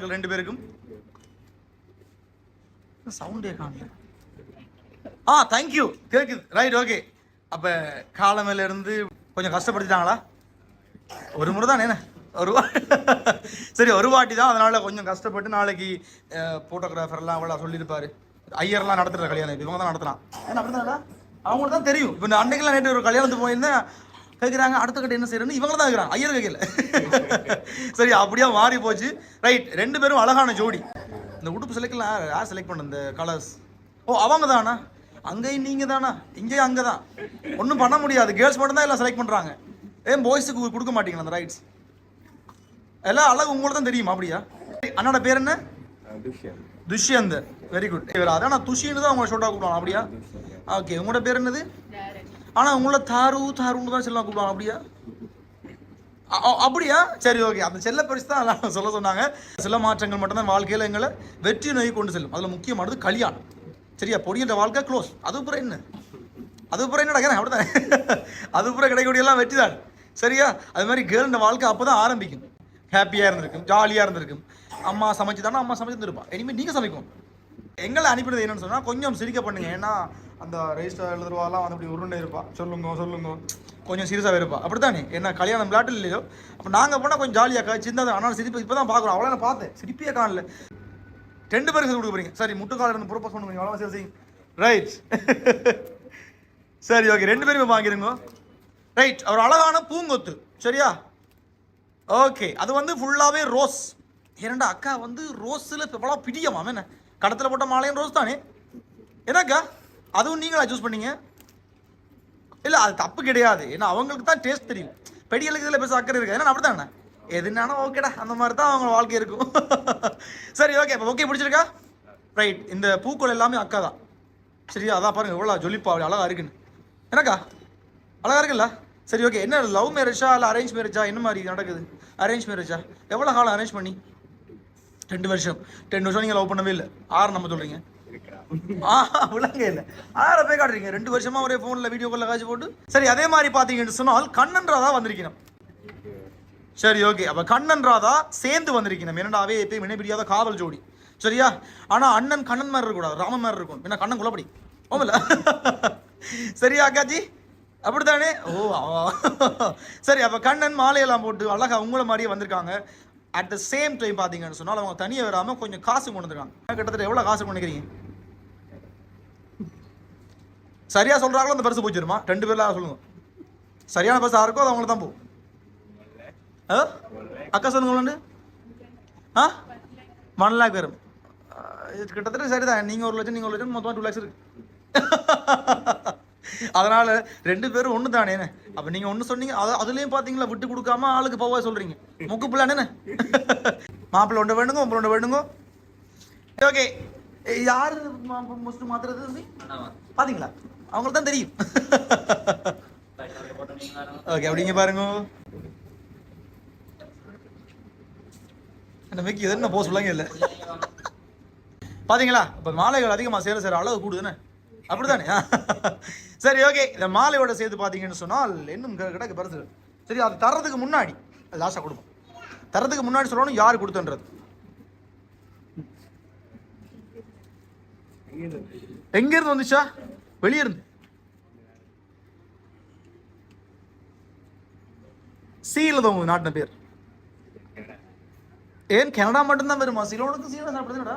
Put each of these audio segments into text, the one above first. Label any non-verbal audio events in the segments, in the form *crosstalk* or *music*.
வாழ்த்துக்கள் ரெண்டு பேருக்கும். சவுண்டே காணல. ஆ தேங்க்யூ கேட்குது ரைட் ஓகே அப்ப காலமேல இருந்து கொஞ்சம் கஷ்டப்படுத்திட்டாங்களா? ஒரு முறை தான் என்ன? ஒரு *laughs* சரி ஒரு வாட்டி தான். அதனால கொஞ்சம் கஷ்டப்பட்டு நாளைக்கு ஃபோட்டோகிராஃபர்லாம் அவ்வளோ சொல்லியிருப்பாரு. ஐயர்லாம் நடத்துகிற கல்யாணம் இவங்க தான் நடத்தலாம் ஏன்னா அப்படிதானடா? அவங்களுக்கு தான் தெரியும். இப்போ அன்னைக்கெல்லாம் நேற்று ஒரு கல்யாணத்துக்கு போயிருந்தேன். கேட்குறாங்க அடுத்த கட்ட என்ன செய்யறேன்னு இவங்க தான் இருக்கிறாங்க ஐயர் கேட்கல *laughs* சரி அப்படியே மாறி போச்சு. ரைட் ரெண்டு பேரும் அழகான ஜோடி. இந்த உடுப்பு செலக்ட்லாம் யார் செலக்ட் பண்ண இந்த கலர்ஸ் ஓ அவங்க தானா? அங்கேயும் நீங்க தானா? இங்கேயும் அங்கே தான். ஒன்றும் பண்ண முடியாது. கேர்ள்ஸ் மட்டும் தான் எல்லாம் செலக்ட் பண்ணுறாங்க ஏன் பாய்ஸுக்கு கொடுக்க மாட்டீங்களா அந்த ரைட்ஸ் எல்லாம் அழகு உங்களுக்கு தான் தெரியுமா அப்படியா? அண்ணோட பேர் என்ன? துஷ்யந்த். வெரி குட் இவர் அதான் நான் துஷின்னு தான் உங்களை ஷோட்டா கூப்பிடுவாங்க அப்படியா? ஓகே உங்களோட பேர் என்னது? ஆனால் உங்களை தாரு தாருன்னு தான் செல்லம் கூப்பிடுவாங்க. அப்படியா? அப்படியா? சரி ஓகே. அந்த செல்ல பரிசு தான் சொல்ல சொன்னாங்க. சில மாற்றங்கள் மட்டும்தான் வாழ்க்கையில் எங்களை வெற்றி நோய் கொண்டு செல்லும். அதில் முக்கியமானது கல்யாணம். சரியா? பொடியின்ற வாழ்க்கை க்ளோஸ் அதுப்புறம் என்ன? அதுப்புறம் என்ன நடக்கிறேன் அப்படிதான் அது அப்புறம் கிடைக்கக்கூடிய எல்லாம் வெற்றி தான் சரியா? அது மாதிரி கேர்ள்ன்ற வாழ்க்கை அப்போ தான் ஆரம்பிக்கும். ஹாப்பியாக இருந்திருக்கும் ஜாலியாக இருந்திருக்கும். அம்மா சமைச்சு தானே அம்மா சமைச்சிருந்துருப்பா இனிமேல் நீங்கள் சமைக்கும் எங்களை அனுப்பினது என்னன்னு சொன்னால் கொஞ்சம் சிரிக்க பண்ணுங்க. ஏன்னா அந்த ரெஜிஸ்டர் எழுதுருவாலாம் வந்து அப்படி உருண்டை இருப்பா. சொல்லுங்க சொல்லுங்க. கொஞ்சம் சீரியஸாக இருப்பா. அப்படித்தானே? என்ன கல்யாணம் விளையாட்டு இல்லையோ? அப்போ நாங்கள் போனால் கொஞ்சம் ஜாலியாக கா இருந்தால் ஆனால் சிரிப்பு இப்போ தான் பார்க்குறோம் அவ்வளோ நான் பார்த்தேன். சிரிப்பே காணல. ரெண்டு பேருக்கு கொடுக்க போறீங்க. சரி முட்டுக்கால இருந்து ப்ரோபோஸ் பண்ணுங்க அவ்வளோ சரி செய்யுங்க ரைட் சரி ஓகே ரெண்டு பேருமே வாங்கிருங்க. ரைட் அவர் அழகான பூங்கொத்து. சரியா? ஓகே அது வந்து ஃபுல்லாகவே ரோஸ் ஏனண்டா அக்கா வந்து ரோஸில் எவ்வளோ பிடியமா என்ன? கடத்தில் போட்ட மாலையும் ரோஸ் தானே? என்னக்கா? அதுவும் நீங்களா சூஸ் பண்ணீங்க? இல்லை அது தப்பு கிடையாது. ஏன்னா அவங்களுக்கு தான் டேஸ்ட் தெரியும். பெடிகளுக்கு இதில் பேச அக்கறை இருக்குது. ஏன்னா அப்படி தானே எதுனாலும் ஓகேடா அந்த மாதிரி தான் அவங்க வாழ்க்கை இருக்கும். *laughs* சரி ஓகே இப்போ ஓகே பிடிச்சிருக்கா? ரைட் இந்த பூக்கள் எல்லாமே அக்கா தான். சரியா? அதான் பாருங்க எவ்வளோ ஜொலிப்பா அப்படி அழகாக இருக்குன்னு. என்னக்கா? அழகாக இருக்குல்ல? சரி ஓகே என்ன லவ் மேரேஜா இல்லை அரேஞ்ச் மேரேஜா என்ன மாதிரி நடக்குது? அரேஞ்ச் மேரேஜா எவ்வளோ காலம் அரேஞ்ச் பண்ணி? ரெண்டு வருஷம். ரெண்டு வருஷம் நீங்கள் லவ் பண்ணவே இல்லை. ஆறு நம்ம சொல்கிறீங்க விளங்க இல்லை ஆறு போய் காட்டுறீங்க ரெண்டு வருஷமா ஒரே ஃபோனில் வீடியோ காலில் காய்ச்சி போட்டு. சரி அதே மாதிரி பார்த்தீங்கன்னு சொன்னால் கண்ணன் ராதா வந்திருக்கணும். சரி ஓகே அப்போ கண்ணன் ராதா சேர்ந்து வந்திருக்கணும். என்னடாவே எப்பயும் இணைபிரியாத காவல் ஜோடி. சரியா? ஆனால் அண்ணன் கண்ணன் மாதிரி இருக்கக்கூடாது. ராமன் மாதிரி இருக்கும். என்ன கண்ணன் குலப்படி. ஓமல சரியா அக்காஜி அப்படித்தானே? ஓ சரி அப்போ கண்ணன் மாலையெல்லாம் போட்டு அழகா உங்களை மாதிரியே வந்திருக்காங்க. அட் த சேம் டைம் பார்த்தீங்கன்னு சொன்னால் அவங்க தனியாக வராமல் கொஞ்சம் காசு கொண்டு கிட்டத்தட்ட எவ்வளோ காசு கொண்டு சரியாக சரியா சொல்றாங்களோ அந்த பரிசு போச்சிருமா? ரெண்டு பேர்லாம் சொல்லுங்க? சரியான பரிசு யாருக்கோ அது அவங்களுக்கு தான் போகும் அக்கா சொல்லுங்க ஆ? ஒன் லேக் வரும். கிட்டத்தட்ட சரிதான். நீங்க ஒரு லட்சம் நீங்க ஒரு லட்சம் மொத்தமாக டூ லேக்ஸ் இருக்கு. *laughs* அதனால ரெண்டு பேரும் ஒன்று தானே அப்ப நீங்க ஒன்று சொன்னீங்க அது அதுலயும் பாத்தீங்களா விட்டு கொடுக்காம ஆளுக்கு போவா சொல்றீங்க. முக்கு பிள்ளானே *laughs* மாப்பிள்ளை ஒன்று வேணுங்க உங்களை ஒன்று வேணுங்க. ஓகே யாரு மோஸ்ட் மாத்துறது பாத்தீங்களா? அவங்களுக்கு தான் தெரியும். *laughs* ஓகே அப்படிங்க பாருங்க. என்ன மேக்கி எது என்ன போக சொல்லுங்க இல்லை. *laughs* பாத்தீங்களா? இப்போ மாலைகள் அதிகமாக சேர சேர அளவு கூடுதுன்னு. அப்படிதானே? *laughs* சரி ஓகே இந்த மாலையோட சேர்த்து பார்த்தீங்கன்னு சொன்னால் இன்னும் கிடக்கு பரிசு சரி அது தர்றதுக்கு முன்னாடி லாஸ்ட்டாக கொடுப்போம். தர்றதுக்கு முன்னாடி சொல்லணும் யார் கொடுத்தன்றது? எங்க இருந்து வந்துச்சா? வெளியே இருந்து சீல தான் உங்க நாட்டின பேர். ஏன் கனடா மட்டும்தான் வருமா? சிலோனுக்கு சீலாம் சாப்பிடுதுடா பண்ணுதுடா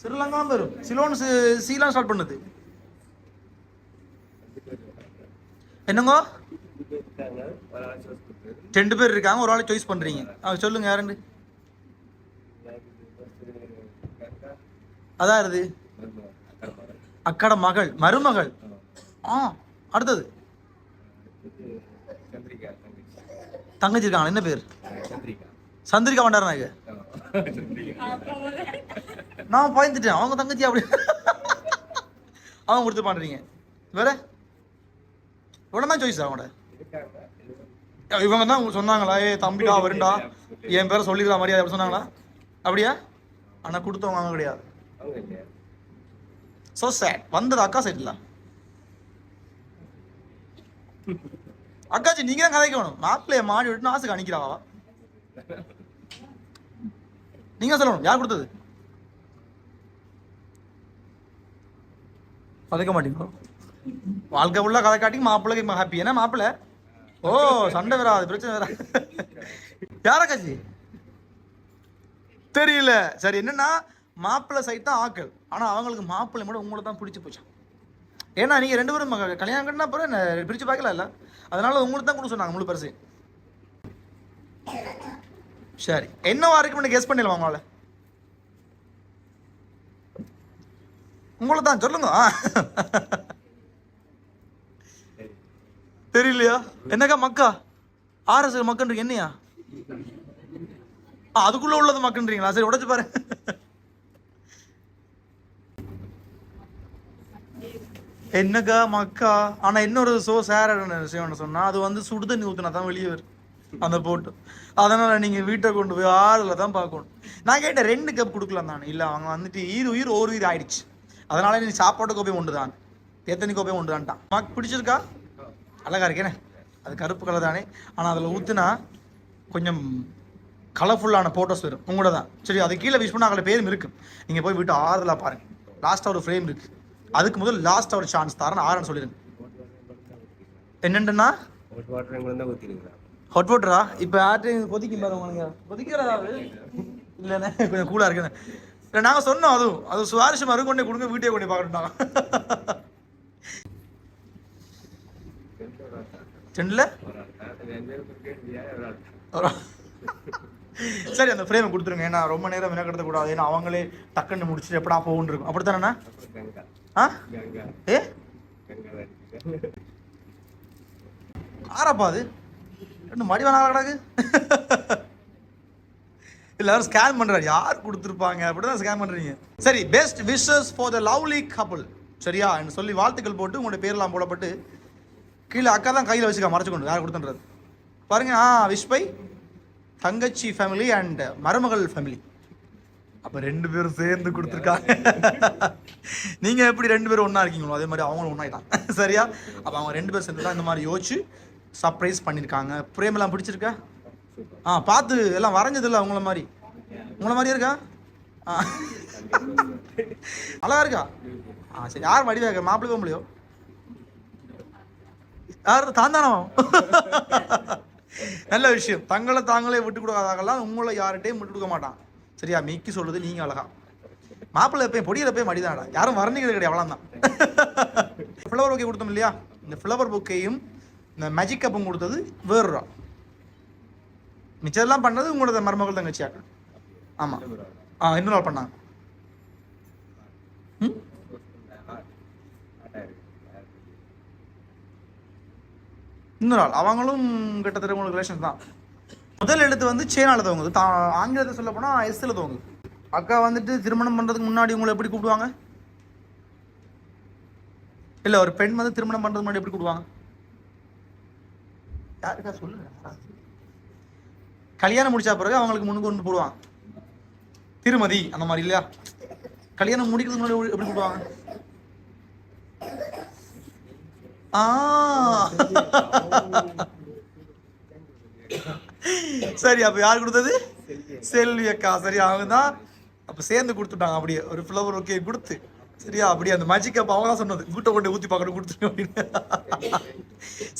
ஸ்ரீலங்கா வரும். சிலோன் சி- ஸ்டார்ட் பண்ணுது. என்னங்க? ரெண்டு பேர் இருக்காங்க ஒரு ஆளை சாய்ஸ் பண்றீங்க. ஆ, சொல்லுங்க யாருன்னு அதான் இது. அக்கட மகள் மருமகள். ஆ அடுத்தது. தங்கச்சி இருக்காங்க என்ன பேர்? சந்திரிகா வண்டாரனாங்க நான் பயந்துட்டேன் அவங்க தங்கச்சி அப்படி. அவங்க கொடுத்து பண்றீங்க. வேற? இவன் தான் சாய்ஸ் அவங்களோட இவங்க தான் சொன்னாங்களா ஏ தம்பிடா வருண்டா. என் பேரை சொல்லிக்கிற மாதிரியா அப்படி சொன்னாங்களா? அப்படியா? ஆனால் கொடுத்தவங்க அவங்க கிடையாது. ஸோ சேட் வந்தது அக்கா சைட்ல அக்காச்சி நீங்க தான் கதைக்கணும். மாப்பிள்ளைய மாடி விட்டு ஆசை அணிக்கிறாவா? நீங்க சொல்லணும். யார் கொடுத்தது? பதைக்க மாட்டீங்களா? வாழ்க்கை ஃபுல்லாக கதை காட்டி மாப்பிள்ளைக்கு ஹாப்பி ஏன்னா மாப்பிள்ளை? ஓ சண்டை வராது பிரச்சனை வராது யார கட்சி? தெரியல. சரி என்னன்னா மாப்பிள்ளை சைட் தான் ஆக்கள் ஆனா அவங்களுக்கு மாப்பிள்ளை மட்டும் உங்களை தான் பிடிச்சி போச்சான் ஏன்னா நீங்க ரெண்டு பேரும் மக- கல்யாணம் கட்டினா அப்புறம் என்ன பிரிச்சு பார்க்கல இல்ல? அதனால உங்களுக்கு தான் கொடுக்க சொன்னாங்க முழு பரிசு சரி என்னவா இருக்கும்னு கெஸ் பண்ணிடலாம் உங்களால? உங்களை தான் சொல்லுங்க. இல்லையா? என்னக்கா மக்கா? ஆர்எஸ் மக்கன்றீங்க என்னையா? அதுக்குள்ள உள்ளது மக்கன்றீங்களா? சரி உடைச்சு பாரு. என்னக்கா மக்கா? ஆனா இன்னொரு சோ சேர விஷயம் என்ன சொன்னா அது வந்து சுடு தண்ணி ஊத்துனா தான் வெளியே வரும். அந்த போட்டு அதனால நீங்க வீட்டை கொண்டு போய் ஆறுல தான் பார்க்கணும். நான் கேட்டேன் ரெண்டு கப் கொடுக்கலாம் தானே? இல்ல அவங்க வந்துட்டு ஈர் உயிர் ஒரு உயிர் ஆயிடுச்சு. அதனால நீ சாப்பாட்டு கோப்பையும் உண்டு தான் எத்தனை கோப்பையும் உண்டு தான்ட்டான் மக்கு பிடிச்சிருக்கா? அழகா இருக்கேனே அது கருப்பு கலர் தானே. ஆனா அதுல ஊத்துனா கொஞ்சம் கலர்ஃபுல்லான ஃபோட்டோஸ் வரும். உங்களோட தான். சரி அது கீழே விஷ் பண்ண அதில் பேரும் இருக்கு. நீங்கள் போய் விட்டு ஆறுதலாக பாருங்க. லாஸ்ட்டாக ஒரு ஃப்ரேம் இருக்கு. அதுக்கு முதல் லாஸ்ட்டாக ஒரு சான்ஸ் தரேன். ஆறுன்னு சொல்லிடுங்க. என்னண்டுன்னா ஹாட் வாட்டர் இப்போ யார்ட்டையும் கொதிக்கும் பாரு உங்களுக்கு. கொதிக்கிறதா இல்லைண்ணே கொஞ்சம் கூலாக இருக்குண்ணே இல்லை நாங்கள் சொன்னோம் அதுவும். அது சுவாரஸ்யமாக இருக்கும். கொண்டே கொடுங்க. வீட்டே கொண்டு பார்க்கணுட்டாங்க செண்டில் சரி அந்த ஃப்ரேமை கொடுத்துருங்க. ஏன்னா ரொம்ப நேரம் வினக்கெடுத்த கூடாது. ஏன்னா அவங்களே டக்குன்னு முடிச்சுட்டு எப்படா போகுன்னு இருக்கும். அப்படித்தானே கங்கா ஆ? ஏ? ஆறாப்பா அது. ரெண்டு மடி வேணா கிடக்கு எல்லாரும் ஸ்கேன் பண்ணுறாரு யார் கொடுத்துருப்பாங்க? அப்படிதான் ஸ்கேன் பண்ணுறீங்க சரி best wishes for the lovely couple சரியா? என்று சொல்லி வாழ்த்துக்கள் போட்டு உங்களுடைய பேர்லாம் போடப்பட்டு கீழே அக்கா தான் கையில் வச்சுக்கா மறைச்சு கொண்டு யார் கொடுத்துன்றது? பாருங்க ஆ விஷ் பை தங்கச்சி ஃபேமிலி அண்ட் மருமகள் ஃபேமிலி அப்ப ரெண்டு பேரும் சேர்ந்து கொடுத்துருக்காங்க. *laughs* நீங்க எப்படி ரெண்டு பேரும் ஒண்ணா இருக்கீங்களோ அதே மாதிரி அவங்களும் ஒன்னாயிட்டாங்க *laughs* சரியா? அப்ப அவங்க ரெண்டு பேரும் சேர்ந்து தான் இந்த மாதிரி யோசிச்சு சர்ப்ரைஸ் பண்ணியிருக்காங்க பிரேம் எல்லாம் பிடிச்சிருக்கா? ஆ பார்த்து எல்லாம் வரைஞ்சது இல்லை உங்கள மாதிரி. உங்கள மாதிரி இருக்கா? *laughs* அழகா இருக்கா? ஆ சரி யார் வடிவாக? மாப்பிள்ளை போக முடியும் யார் தாந்தானோ நல்ல விஷயம். தங்களை தாங்களே விட்டு கொடுக்காதாங்கலாம் உங்களை யார்கிட்டையும் விட்டு கொடுக்க மாட்டான் சரியா? மிக்கி சொல்லுது நீங்க அழகா. மாப்பிள்ளை எப்பயும் பொடியில் எப்பயும் மடிதாடா யாரும் வர்ணிகள் கிடையாது அவ்வளோதான் ஃப்ளவர் புக்கே கொடுத்தோம் இல்லையா? இந்த ஃப்ளவர் புக்கையும் இந்த மேஜிக் கப்பும் கொடுத்தது வேறுரா மிச்சதெல்லாம் பண்ணது உங்களோட மருமகள் தங்கச்சியாக்கள் ஆமாம் ஆ இன்னொரு நாள் பண்ணாங்க. இன்னொரு ஆள். அவங்களும் கிட்டத்தட்ட உங்களுக்கு ரிலேஷன் தான். முதல் எழுத்து வந்து சேனால தோங்குது தா ஆங்கிலத்தை சொல்ல போனால் எஸ்ஸில் துவங்குது. அக்கா வந்துட்டு திருமணம் பண்ணுறதுக்கு முன்னாடி உங்களை எப்படி கூப்பிடுவாங்க? இல்லை ஒரு பெண் வந்து திருமணம் பண்ணுறதுக்கு முன்னாடி எப்படி கூப்பிடுவாங்க? யாருக்கா சொல்லுங்க கல்யாணம் முடிச்ச பிறகு அவங்களுக்கு முன்னுக்கு கொண்டு போடுவாங்க. திருமதி அந்த மாதிரி இல்லையா? கல்யாணம் முடிக்கிறதுக்கு முன்னாடி எப்படி கூப்பிடுவாங்க ஆ சரி அப்ப யார் கொடுத்தது? செல்வி அக்கா சரி அவங்க தான் அப்ப சேர்ந்து கொடுத்துட்டாங்க அப்படியே. ஒரு ஃப்ளவர் ஓகே கொடுத்து. சரியா? அப்படியே அந்த மேஜிக் கப் அவங்க தான் சொன்னது. வீட்டை கொண்டு ஊத்தி பார்க்கணும் கொடுத்துட்டு அப்படின்னு.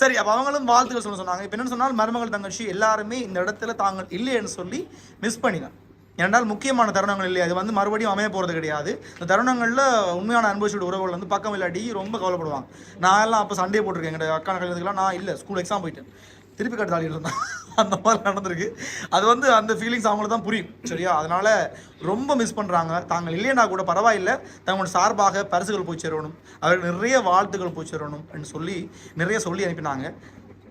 சரி அப்ப அவங்களும் வாழ்த்துக்கள் சொல்ல சொன்னாங்க. இப்ப என்னன்னு சொன்னால் மருமகள் தங்கச்சி எல்லாருமே இந்த இடத்துல தாங்கள் இல்லைன்னு சொல்லி மிஸ் பண்ணினான் ஏனென்றால் முக்கியமான தருணங்கள் இல்லையா? அது வந்து மறுபடியும் அமைய போகிறது கிடையாது. இந்த தருணங்களில் உண்மையான அனுபவிச்சோட உறவுகள் வந்து பக்கம் இல்லாட்டி ரொம்ப கவலைப்படுவாங்க. நான் எல்லாம் அப்போ சண்டே போட்டிருக்கேன். எங்கள் அக்கான கல்யாணத்துக்குலாம் நான் இல்லை. ஸ்கூல் எக்ஸாம் போயிட்டேன். திருப்பி கட்டு தாடிட்டு *laughs* அந்த மாதிரி நடந்திருக்கு. அது வந்து அந்த ஃபீலிங்ஸ் அவங்களுக்கு தான் புரியும். சரியா? அதனால ரொம்ப மிஸ் பண்ணுறாங்க தாங்கள் இல்லைன்னா கூட பரவாயில்லை. தங்களோட சார்பாக பரிசுகள் போய் சேரணும். அவர்கள் நிறைய வாழ்த்துக்கள் போய் சேரணும் அப்படின்னு சொல்லி நிறைய சொல்லி அனுப்பினாங்க.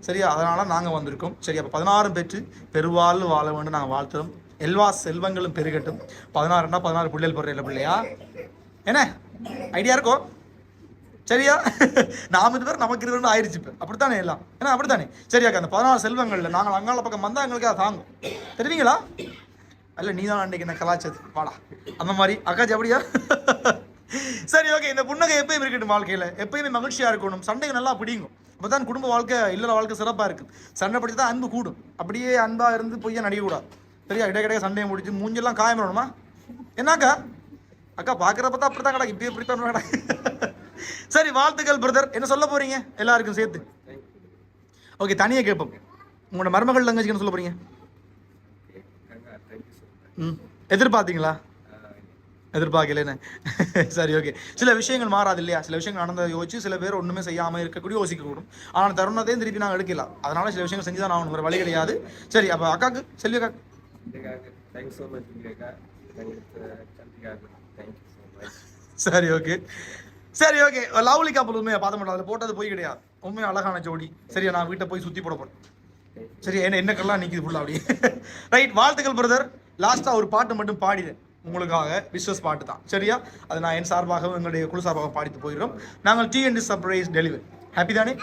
சரியா? அதனால் நாங்கள் வந்திருக்கோம். சரி அப்போ பதினாறு பெற்று பெருவாழ்வு வாழ வேண்டும். நாங்கள் வாழ்த்துறோம். எல்லா செல்வங்களும் பெருகட்டும். பதினாறுனா பதினாறு பிள்ளைகள் போடுற இல்லை பிள்ளையா? என்ன? ஐடியா இருக்கோ? சரியா? *laughs* நாம இது பேர் நமக்கு இருபது ஆயிடுச்சு இப்போ. அப்படித்தானே எல்லாம்? ஏன்னா அப்படித்தானே? சரியாக்கா அந்த பதினாறு செல்வங்கள்ல நாங்கள் அங்காள பக்கம் வந்தால் எங்களுக்கு அதை தாங்கும். தெரியுங்களா அல்ல நீ தான் அன்றைக்கி என்ன கலாச்சது வாடா. அந்த மாதிரி. அக்காச்சி அப்படியா? *laughs* சரி ஓகே இந்த புன்னகை எப்பயும் இருக்கட்டும் வாழ்க்கையில். எப்பயுமே மகிழ்ச்சியாக இருக்கணும். சண்டைகள் நல்லா பிடிங்கும். அப்போ தான் குடும்ப வாழ்க்கை இல்லற வாழ்க்கை சிறப்பாக இருக்குது சண்டை படிச்சு தான் அன்பு கூடும். அப்படியே அன்பாக இருந்து பொய்யா நடிக்கக்கூடாது. சரியா? இடைய கிடையாது சண்டையை முடிச்சு மூஞ்செல்லாம் காயம் வரணுமா என்னக்கா? அக்கா பார்க்குறப்ப தான் அப்படி தான் கடா இப்படி இப்படி தான் சரி வாழ்த்துக்கள் பிரதர் என்ன சொல்ல போறீங்க? எல்லாருக்கும் சேர்த்து. ஓகே தனியாக கேட்போம். உங்களோட மருமகள் தங்கச்சிக்கு சொல்ல போறீங்க? ம். எதிர்பார்த்தீங்களா? எதிர்பார்க்கலன்னு சரி ஓகே சில விஷயங்கள் மாறாது இல்லையா? சில விஷயங்கள் நடந்ததை யோசிச்சு சில பேர் ஒன்றுமே செய்யாமல் இருக்கக்கூடிய யோசிக்கக்கூடும். ஆனால் தருணத்தையும் திருப்பி நாங்கள் எடுக்கலாம் அதனால சில விஷயங்கள் செஞ்சு தான் ஆகணும். வேறு வழி கிடையாது. சரி அப்போ அக்காக்கு செல்வி அக்கா இதுக்காக தேங்க்ஸ் ஸோ மச் சந்திக்காக தேங்க்யூ ஸோ மச் சரி ஓகே சரி ஓகே லவ்லி கப்பல் உண்மையை பார்த்த மாட்டோம். அதில் போட்டது போய் கிடையாது. உண்மையாக அழகான ஜோடி. சரியா நான் வீட்டை போய் சுற்றி போட போகிறேன் சரி என்ன என்னக்கெல்லாம் நிற்கிது ஃபுல்லாக அப்படி? *laughs* ரைட் வாழ்த்துக்கள் பிரதர் லாஸ்ட்டாக ஒரு பாட்டு மட்டும் பாடிடுறேன் உங்களுக்காக விஸ்வஸ் பாட்டு தான். சரியா? அது நான் என் சார்பாகவும் எங்களுடைய குழு சார்பாக பாடித்து போயிடுறோம். நாங்கள் T and surprise delivery happy தானே?